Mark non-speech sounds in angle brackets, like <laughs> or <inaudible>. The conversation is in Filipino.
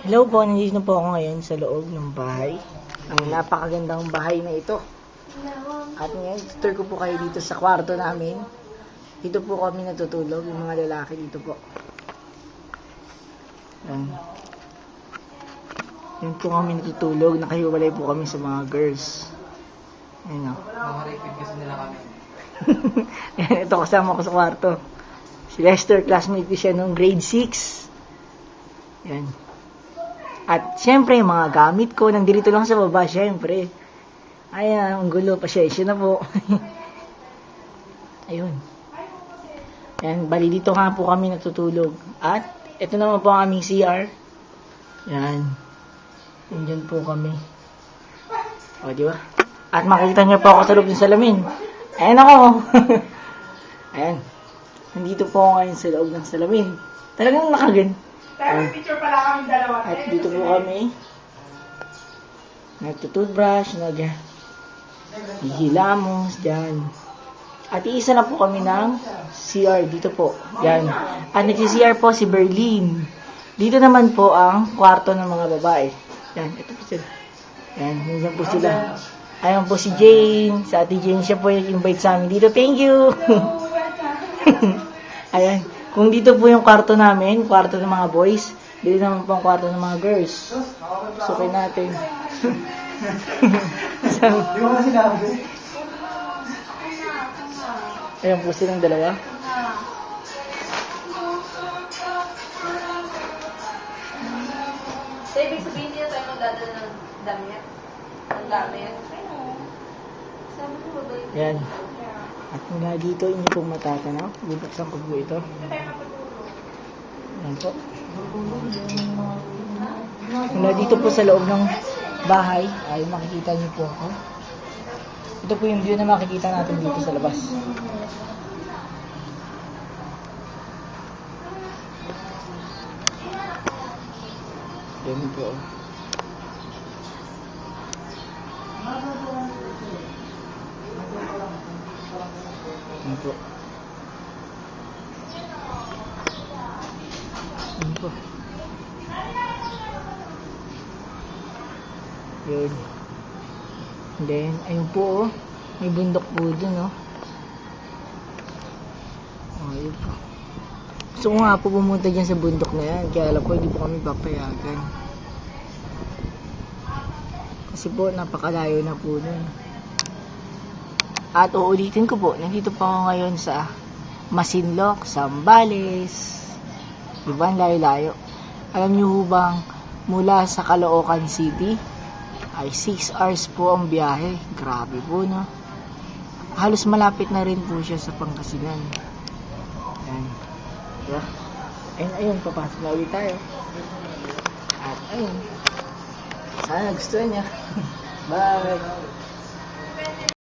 Hello po, nandito na po ako ngayon sa loob ng bahay. Ang napakagandang bahay na ito. At ngayon, tour ko po kayo dito sa kwarto namin. Dito po kami natutulog, yung mga lalaki dito po. Yan. Yan po kami natutulog, nakahiwalay po kami sa mga girls. Ayan o. Nakarepeat kasi nila kami. Yan, ito kasama ko sa kwarto. Si Lester, classmate ko siya nung grade 6. Yan. At syempre, mga gamit ko, nandito lang sa baba, syempre. Ayan, ang gulo, pasensya na po. <laughs> Ayun. Yan, bali dito nga po kami natutulog. At, ito naman po ang aming CR. Yan. Yan po kami. O, di ba? At makikita niyo po ako sa loob ng salamin. Ayan ako. <laughs> Ayan. Nandito po ako ngayon sa loob ng salamin. Talagang nakagan. Ayan. Picture pala kami dalawa. At dito po kami. Nagtutoothbrush, nag hihilamos, dyan. At iisa na po kami ng CR dito po. Yan. At nag-CR po si Berlin. Dito naman po ang kwarto ng mga babae. Yan, ito po sila. Yan, nandiyan po sila. Ayan po si Jane. Sa ate Jane, siya po yung invite sa amin dito. Thank you! <laughs> Ayan. Kung dito po yung kwarto namin, kwarto ng mga boys, dito naman po ang kwarto ng mga girls. Sukin natin. <laughs> Di mo na sinabi. Ayan po silang dalawa. So, ibig sabihin niya tayo magdadala ng damit? Ng damit? Ano? Sabi ko ba ba yun? Ayan. At mula dito, inyo pong matatanaw. Bubuksan ko po ito. Ayan po. Mula dito po sa loob ng bahay, ay makikita niyo po ako. Ito po yung view na makikita natin dito sa labas. Yan po. Yan po. Yan po. Yun. Then, ayun po oh. May bundok po dun oh. Oh, yun po. Gusto ko nga po pumunta dyan sa bundok na yan. Kaya alam ko, hindi po kami papayagan. Kasi po, napakalayo na po nun. At uulitin ko po, nandito po ako ngayon sa Masinloc, Sambales. Diba, layo-layo. Alam niyo ho bang mula sa Caloocan City ay 6 hours po ang biyahe. Grabe po, no? Halos malapit na rin po siya sa Pangasinan. Ayan. Diba? Ayun, ayun, papasok na ulit tayo. At ayun. Sana gusto niya. <laughs> Bye!